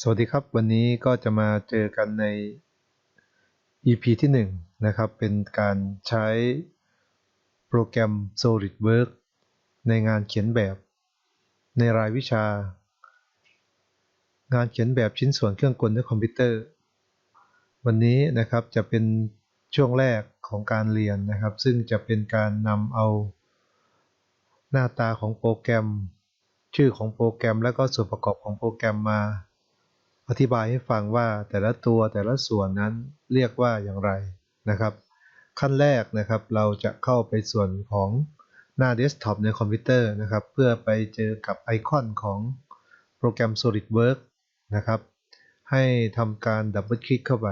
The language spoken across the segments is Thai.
สวัสดีครับ วันนี้ก็จะมาเจอกันใน EP ที่1นะครับ เป็นการใช้โปรแกรม SolidWorks ในงานเขียนแบบในรายวิชา งานเขียนแบบชิ้นส่วนเครื่องกลด้วยคอมพิวเตอร์ วันนี้นะครับจะเป็นช่วงแรกของการเรียนนะครับ ซึ่งจะเป็นการนำเอาหน้าตาของโปรแกรม ชื่อของโปรแกรม และก็ส่วนประกอบของโปรแกรมมา อธิบายให้ฟังว่าแต่ละตัวแต่ละส่วนนั้นเรียกว่าอย่างไรนะครับ ขั้นแรกนะครับเราจะเข้าไปส่วนของหน้าเดสก์ท็อปในคอมพิวเตอร์นะครับ เพื่อไปเจอกับไอคอนของโปรแกรม SolidWorks นะครับ ให้ทำการดับเบิลคลิกเข้าไป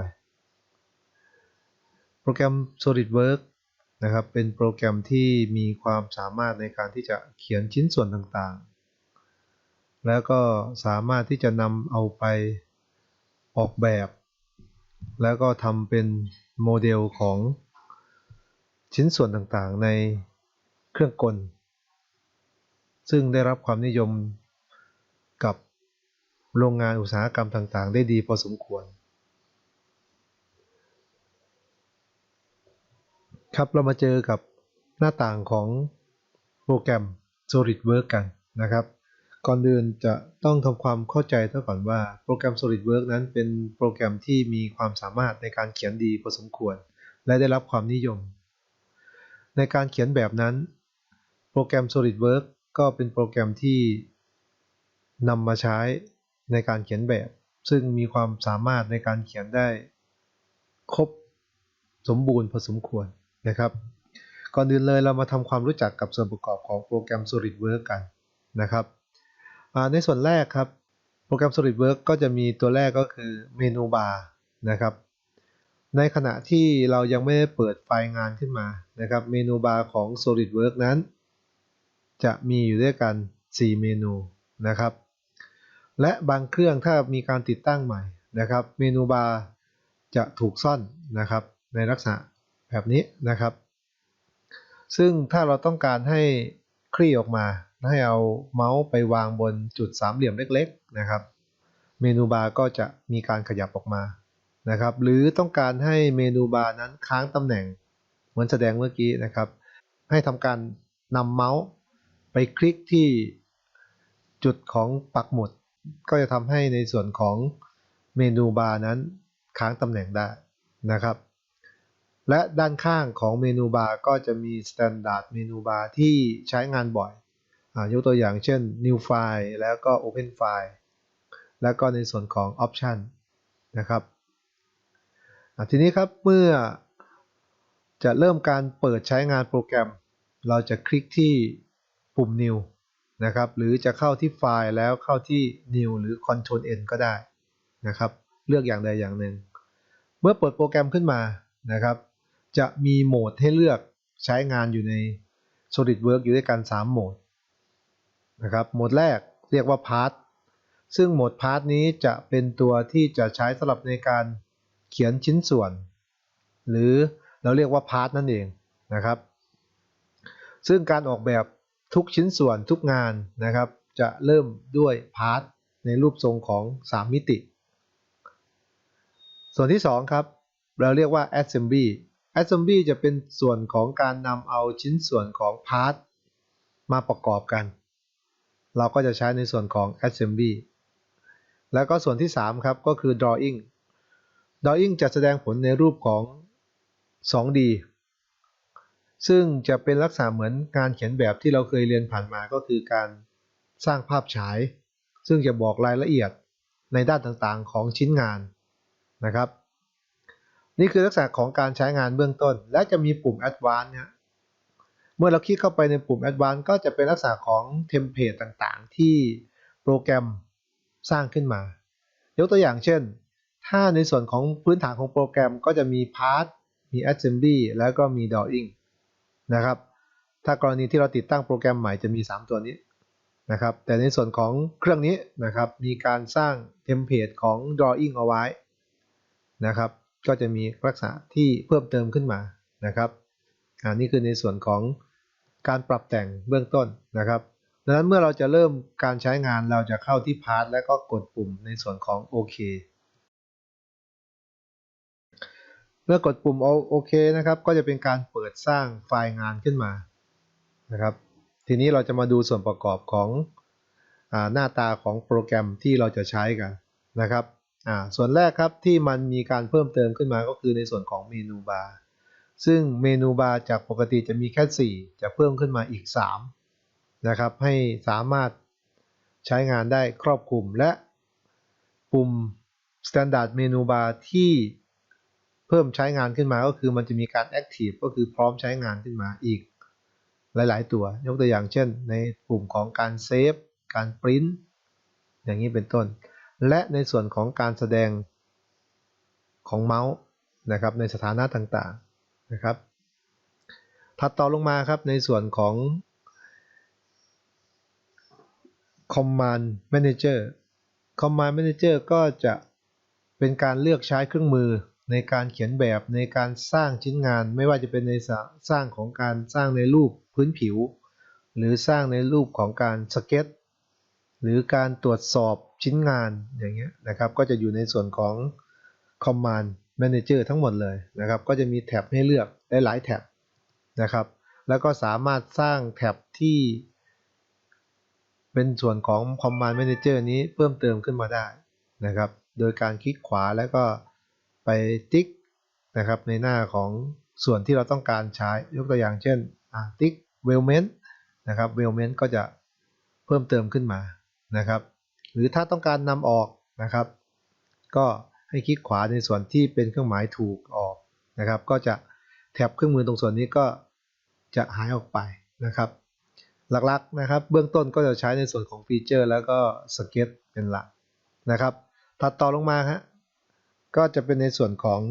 โปรแกรม SolidWorks นะครับเป็นโปรแกรมที่มีความสามารถในการที่จะเขียนชิ้นส่วนต่างๆ แล้วก็สามารถที่จะนำเอาไป ออกแบบ แล้วก็ทำเป็นโมเดลของชิ้นส่วนต่างๆในเครื่องกล ซึ่งได้รับความนิยมกับโรงงานอุตสาหกรรมต่างๆ ได้ดีพอสมควร ครับเรามาเจอกับหน้าต่างของโปรแกรม SolidWorks กันนะครับ ก่อนอื่นจะต้องทำความเข้าใจซะก่อนว่าโปรแกรม SolidWorks นั้นเป็นโปรแกรมที่มีความสามารถในการเขียนดีพอสมควร และได้รับความนิยม ในการเขียนแบบนั้น โปรแกรม SolidWorks ก็เป็นโปรแกรมที่นำมาใช้ในการเขียนแบบ ซึ่งมีความสามารถในการเขียนได้ ครบสมบูรณ์พอสมควรนะครับ ก่อนอื่นเลยเรามาทำความรู้จักกับส่วนประกอบของโปรแกรม SolidWorks กันนะครับ ในส่วนแรกครับ โปรแกรม SolidWorks ก็จะมีตัวแรกก็คือเมนูบาร์นะครับ ในขณะที่เรายังไม่ได้เปิดไฟล์งานขึ้นมานะครับ เมนูบาร์ของ SolidWorks นั้น จะมีอยู่ด้วยกัน 4 เมนูนะครับ และบางเครื่องถ้ามีการติดตั้งใหม่นะครับ เมนูบาร์จะถูกซ่อนนะครับ ในลักษณะแบบนี้นะครับ ซึ่งถ้าเราต้องการให้คลี่ออกมา ให้เอาเมาส์ไปวางบนจุดสามเหลี่ยมเล็กๆนะครับ เมนูบาร์ก็จะมีการขยับออกมานะครับ หรือต้องการให้เมนูบาร์นั้นค้างตำแหน่ง เหมือนแสดงเมื่อกี้นะครับ ให้ทำการนำเมาส์ไปคลิกที่จุดของปักหมุด ก็จะทำให้ในส่วนของเมนูบาร์นั้นค้างตำแหน่งได้นะครับ และด้านข้างของเมนูบาร์ก็จะมี Standard เมนูบาร์ที่ใช้งานบ่อย ยกตัวอย่างเช่น new file แล้วก็ open file แล้วก็ในส่วนของ option นะครับทีนี้ครับเมื่อจะเริ่มการเปิดใช้งานโปรแกรม เราจะคลิกที่ปุ่ม new นะครับ หรือจะเข้าที่ไฟล์แล้วเข้าที่ new หรือ control n ก็ได้นะครับ เลือกอย่างใดอย่างหนึ่ง เมื่อเปิดโปรแกรมขึ้นมานะครับ จะมีโหมดให้เลือกใช้งานอยู่ใน SolidWorks อยู่ด้วยกัน 3 โหมด นะครับโหมดแรกเรียกว่าพาร์ทซึ่งโหมดพาร์ทนี้จะเป็นตัวที่จะใช้สำหรับในการเขียนชิ้นส่วน หรือเราเรียกว่าพาร์ทนั่นเองนะครับ ซึ่งการออกแบบทุกชิ้นส่วนทุกงานนะครับ จะเริ่มด้วยพาร์ทในรูปทรงของ 3 มิติ ส่วนที่ 2 ครับ เราเรียกว่า assembly assembly จะเป็นส่วนของการนำเอาชิ้นส่วนของพาร์ทมาประกอบกัน เราก็จะใช้ในส่วนของ assembly แล้วก็ส่วนที่ 3 ครับก็คือ drawing drawing จะแสดงผลในรูปของ 2D ซึ่งจะเป็นลักษณะเหมือนการเขียนแบบที่เราเคยเรียนผ่านมาก็คือการสร้างภาพฉาย ซึ่งจะบอกรายละเอียดในด้านต่างๆของชิ้นงานนะครับ นี่คือลักษณะของการใช้งานเบื้องต้น และจะมีปุ่ม advanced เนี่ย เมื่อเราคลิกเข้าไปในปุ่ม Advanced ก็จะเป็นลักษณะของเทมเพลตต่างๆ ที่โปรแกรมสร้างขึ้นมา ยกตัวอย่างเช่น ถ้าในส่วนของพื้นฐานของโปรแกรมก็จะมี Part มี Assembly แล้วก็มี Drawing นะครับ ถ้ากรณีที่เราติดตั้งโปรแกรมใหม่จะมี 3 ตัวนี้นะครับ แต่ในส่วนของเครื่องนี้นะครับ มีการสร้างเทมเพลตของ Drawing เอาไว้นะครับ ก็จะมีลักษณะที่เพิ่มเติมขึ้นมานะครับ อันนี้คือในส่วนของการปรับแต่งเบื้องต้นนะครับดังนั้นเมื่อเราจะเริ่มการใช้งานเราจะเข้าที่พาร์ทแล้วก็กดปุ่มในส่วนของโอเคเมื่อกดปุ่มโอเคนะครับก็จะเป็นการเปิดสร้างไฟล์งานขึ้นมานะครับ ทีนี้เราจะมาดูส่วนประกอบของอหน้าตาของโปรแกรมที่เราจะใช้กันนะครับส่วนแรกครับที่มันมีการเพิ่มเติมขึ้นมาก็คือในส่วนของเมนูบาร์ ซึ่งเมนูบาร์จากปกติจะมีแค่ 4 จะเพิ่มขึ้นมาอีก 3 นะครับ ให้สามารถใช้งานได้ครอบคลุมและปุ่ม Standard Menu Bar ที่เพิ่มใช้งานขึ้นมาก็คือมันจะมีการ Active ก็คือพร้อมใช้งานขึ้นมาอีกหลาย ๆ ตัวยกตัวอย่างเช่น ในปุ่มของการเซฟการปริ้นอย่างนี้เป็นต้น และในส่วนของการแสดงของเมาส์นะครับในสถานะต่าง ๆ นะครับถัดต่อลงมาครับในส่วนของ Command Manager Command Manager ก็จะเป็นการเลือกใช้เครื่องมือในการเขียนแบบในการสร้างชิ้นงาน ไม่ว่าจะเป็นในสร้างของการสร้างในรูปพื้นผิว หรือสร้างในรูปของการสเก็ต หรือการตรวจสอบชิ้นงานอย่างเงี้ยนะครับ ก็จะอยู่ในส่วนของ Command Manager ทั้งหมดเลยนะครับ ก็จะมีแท็บให้เลือกได้หลายแท็บนะครับ แล้วก็สามารถสร้างแท็บที่เป็นส่วนของ Command Manager นี้เพิ่มเติมขึ้นมาได้นะครับ โดยการคลิกขวาแล้วก็ไปติ๊กนะครับในหน้าของส่วนที่เราต้องการใช้ยกตัวอย่างเช่นติ๊กเวลเมนต์นะครับเวลเมนต์ก็จะเพิ่มเติมขึ้นมานะครับ หรือถ้าต้องการนำออกนะครับ ก็ ให้คลิกขวาในส่วนที่เป็นเครื่องหมายถูกออกนะครับ ก็จะแท็บเครื่องมือตรงส่วนนี้ก็จะหายออกไปนะครับ หลักๆนะครับ เบื้องต้นก็จะใช้ในส่วนของฟีเจอร์ แล้วก็สเก็ตเป็นหลักนะครับ ถัดต่อลงมาฮะก็จะเป็นในส่วนของ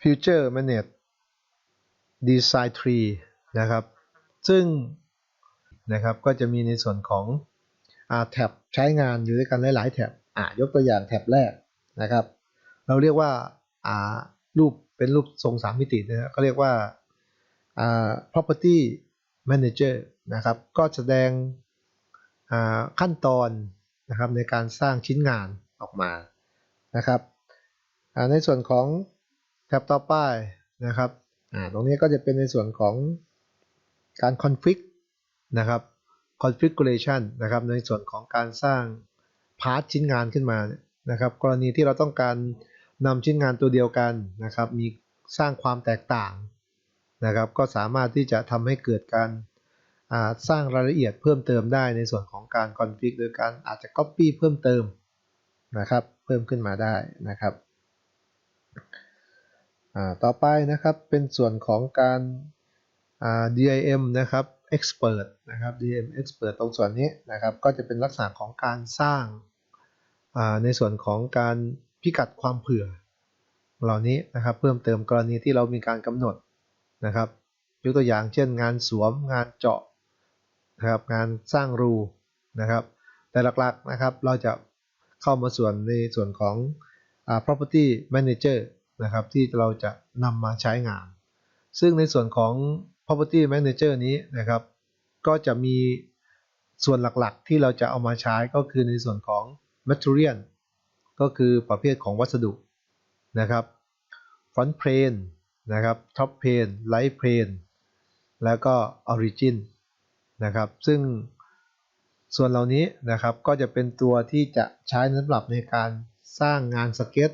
Future Manage Design Tree นะครับ ซึ่งนะครับก็จะมีในส่วนของแท็บใช้งานอยู่ด้วยกันหลาย ๆ แท็บ ยกตัวอย่างแท็บแรกนะครับ เราเรียกว่าอ่ารูปเป็นรูปทรงสามมิตินะก็เรียกว่าอ่า property manager นะครับ ก็แสดงอ่าขั้นตอนนะครับในการสร้างชิ้นงานออกมานะครับในส่วนของแท็บต่อไปนะครับตรงนี้ก็จะเป็นในส่วนของการ config นะครับ configuration นะครับในส่วนของการสร้าง พาร์ทชิ้นงานขึ้นมานะครับ กรณีที่เราต้องการนำชิ้นงานตัวเดียวกันนะครับ มีสร้างความแตกต่างนะครับ ก็สามารถที่จะทำให้เกิดการสร้างรายละเอียดเพิ่มเติมได้ในส่วนของการคอนฟิกโดยการอาจจะ Copy เพิ่มเติมนะครับ เพิ่มขึ้นมาได้นะครับต่อไปนะครับเป็นส่วนของการ DIM นะครับ Expert นะครับ DIM Expert ตรงส่วนนี้นะครับ ก็จะเป็นลักษณะของการสร้าง ในส่วนของการพิกัดความเผื่อ เหล่านี้นะครับเพิ่มเติมกรณีที่เรามีการกำหนดนะครับยกตัวอย่างเช่น งานสวมงานเจาะนะครับงานสร้างรูนะครับ แต่หลักๆนะครับเราจะเข้ามาส่วนในส่วนของ property manager นะครับที่เราจะนำมาใช้งาน ซึ่งในส่วนของ property manager นี้นะครับ ก็จะมีส่วนหลักๆ ที่เราจะเอามาใช้ก็คือในส่วนของ material ก็คือประเภทของวัสดุนะครับ front plane นะครับ top plane right plane แล้วก็ origin นะครับ ซึ่งส่วนเหล่านี้นะครับก็จะเป็นตัวที่จะใช้สำหรับในการสร้างงานสเก็ต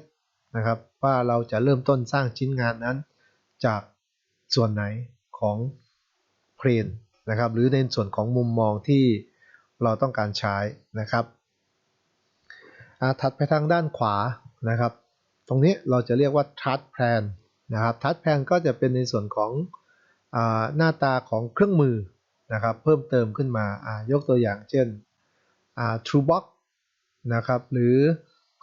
นะครับ ว่าเราจะเริ่มต้นสร้างชิ้นงานนั้น จากส่วนไหนของเพลนนะครับ หรือในส่วนของมุมมองที่เราต้องการใช้นะครับ ถัดไปทางด้านขวานะครับ ตรงนี้เราจะเรียกว่าทัชแพลนนะครับทัชแพลนก็จะเป็นในส่วนของอหน้าตาของเครื่องมือนะครับเพิ่มเติมขึ้นมายกตัวอย่างเช่น TrueBox นะครับหรือ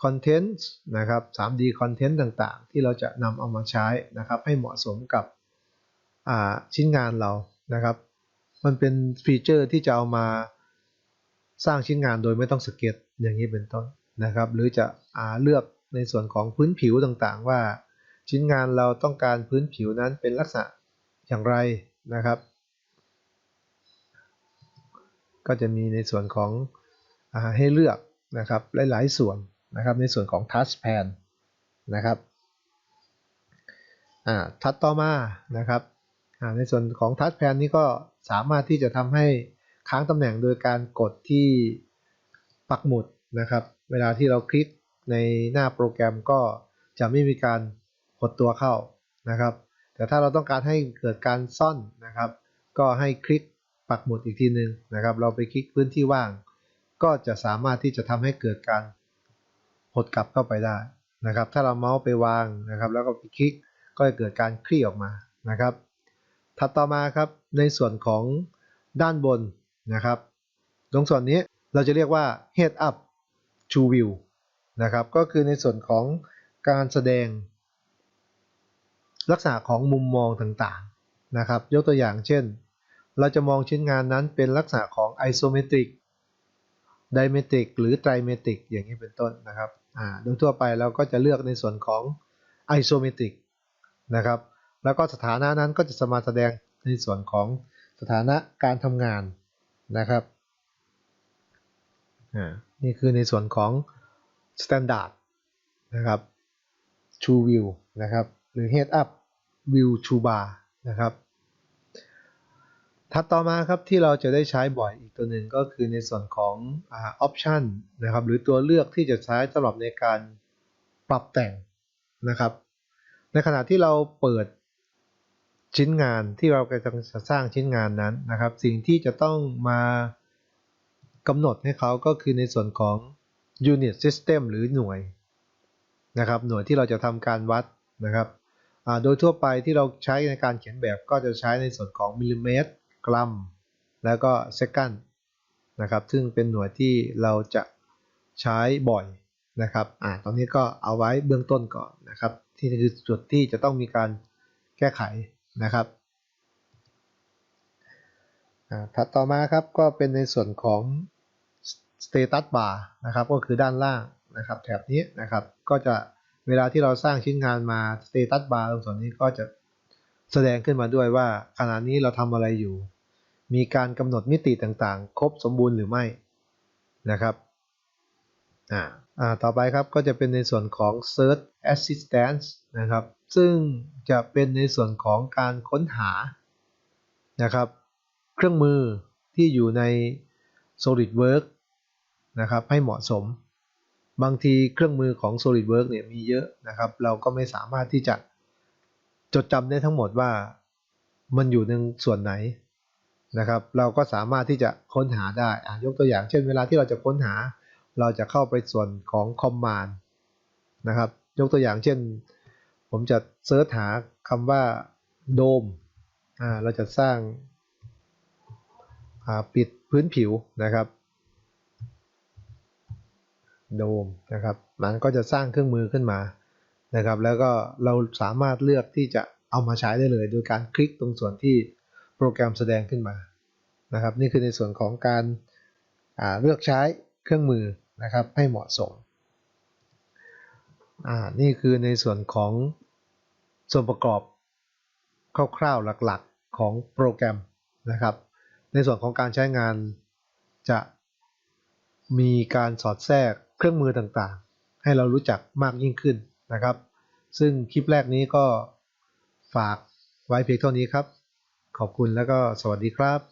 Content นะครับ 3D Content ต่างๆ ที่เราจะนำเอามาใช้นะครับให้เหมาะสมกับชิ้นงานเรานะครับ มันเป็นฟีเจอร์ที่จะเอามาสร้างชิ้นงานโดยไม่ต้องสเก็ตอย่างนี้เป็นต้น นะครับ หรือจะเลือกในส่วนของพื้นผิวต่างๆ ว่า ชิ้นงานเราต้องการพื้นผิวนั้นเป็นลักษณะอย่างไรนะครับ ก็จะมีในส่วนของอให้เลือกนะครับหลายๆส่วนนะครับในส่วนของ Touch Pan นะครับทัดต่อมานะครับในส่วนของ Touch Pan นี้ก็สามารถที่จะทำให้ค้างตำแหน่งโดยการกดที่ปักหมุดนะครับ เวลาที่เราคลิกในหน้าโปรแกรมก็จะไม่มีการหดตัวเข้านะครับ แต่ถ้าเราต้องการให้เกิดการซ่อนนะครับ ก็ให้คลิกปักหมุดอีกทีหนึ่งนะครับ เราไปคลิกพื้นที่ว่าง ก็จะสามารถที่จะทำให้เกิดการหดกลับเข้าไปได้นะครับ ถ้าเราเมาส์ไปวางนะครับ แล้วก็ไปคลิกก็จะเกิดการคลี่ออกมานะครับ ถัดต่อมาครับในส่วนของด้านบนนะครับ ตรงส่วนนี้เราจะเรียกว่า head up to view นะครับก็คือในส่วนของการแสดง ลักษณะของมุมมองต่างๆนะครับยกตัวอย่างเช่น เราจะมองชิ้นงานนั้นเป็นลักษณะของ isometric dimetric หรือ trimetric อย่างนี้เป็นต้นนะครับโดยทั่วไปเราก็จะเลือกในส่วนของ isometric นะครับแล้วก็สถานะนั้นก็จะสมาแสดงในส่วนของสถานะการทำงานนะครับ นี่คือในส่วนของ standard นะครับ to view นะครับ หรือ head up view to bar นะครับ ถัดต่อมาครับที่เราจะได้ใช้บ่อยอีกตัวหนึ่งก็คือในส่วนของอ option นะครับ หรือตัวเลือกที่จะใช้สำหรับในการปรับแต่งนะครับ ในขณะที่เราเปิดชิ้นงานที่เรากำลังจะสร้างชิ้นงานนั้นนะครับ สิ่งที่จะต้องมา กำหนดให้เขาก็คือในส่วนของ unit system หรือหน่วยนะครับหน่วยที่เราจะทำการวัดนะครับโดยทั่วไปที่เราใช้ในการเขียนแบบก็จะใช้ในส่วนของมิลลิเมตรกรัม แล้วก็เซกัน นะครับ ซึ่งเป็นหน่วยที่เราจะใช้บ่อยนะครับอ่าตอนนี้ก็เอาไว้เบื้องต้นก่อนนะครับ ที่คือจุดที่จะต้องมีการแก้ไขนะครับอ่าถัดต่อมาครับก็เป็นในส่วนของ status bar นะครับก็คือด้านล่างนะครับแถบนี้นะครับก็จะเวลาที่เราสร้างชิ้นงานมา status bar ตรงส่วนนี้ก็จะแสดงขึ้นมาด้วยว่าขณะนี้เราทำอะไรอยู่ มีการกำหนดมิติต่างๆ ครบสมบูรณ์หรือไม่นะครับอ่าอ่าต่อไปครับก็จะเป็นในส่วนของ search assistance นะครับซึ่งจะเป็นในส่วนของการค้นหานะครับ เครื่องมือที่อยู่ใน SolidWorks นะครับให้เหมาะสม บางทีเครื่องมือของ SolidWorks เนี่ยมีเยอะนะครับ เราก็ไม่สามารถที่จะจดจำได้ทั้งหมดว่ามันอยู่ในส่วนไหนนะครับ เราก็สามารถที่จะค้นหาได้ยกตัวอย่างเช่นเวลาที่เราจะค้นหา เราจะเข้าไปส่วนของ Command นะครับ ยกตัวอย่างเช่น ผมจะเซิร์ชหาคำว่าโดมเราจะสร้างปิดพื้นผิวนะครับ โดมนะครับ มันก็จะสร้างเครื่องมือขึ้นมานะครับ แล้วก็เราสามารถเลือกที่จะเอามาใช้ได้เลย โดยการคลิกตรงส่วนที่โปรแกรมแสดงขึ้นมานะครับ นี่คือในส่วนของการเลือกใช้เครื่องมือนะครับให้เหมาะสมนี่คือในส่วนของส่วนประกอบคร่าวๆหลักๆของโปรแกรมนะครับ ในส่วนของการใช้งานจะมีการสอดแทรก เครื่องมือต่างๆ ให้เรารู้จักมากยิ่งขึ้นนะครับ ซึ่งคลิปแรกนี้ก็ฝากไว้เพียงเท่านี้ครับ ขอบคุณแล้วก็สวัสดีครับ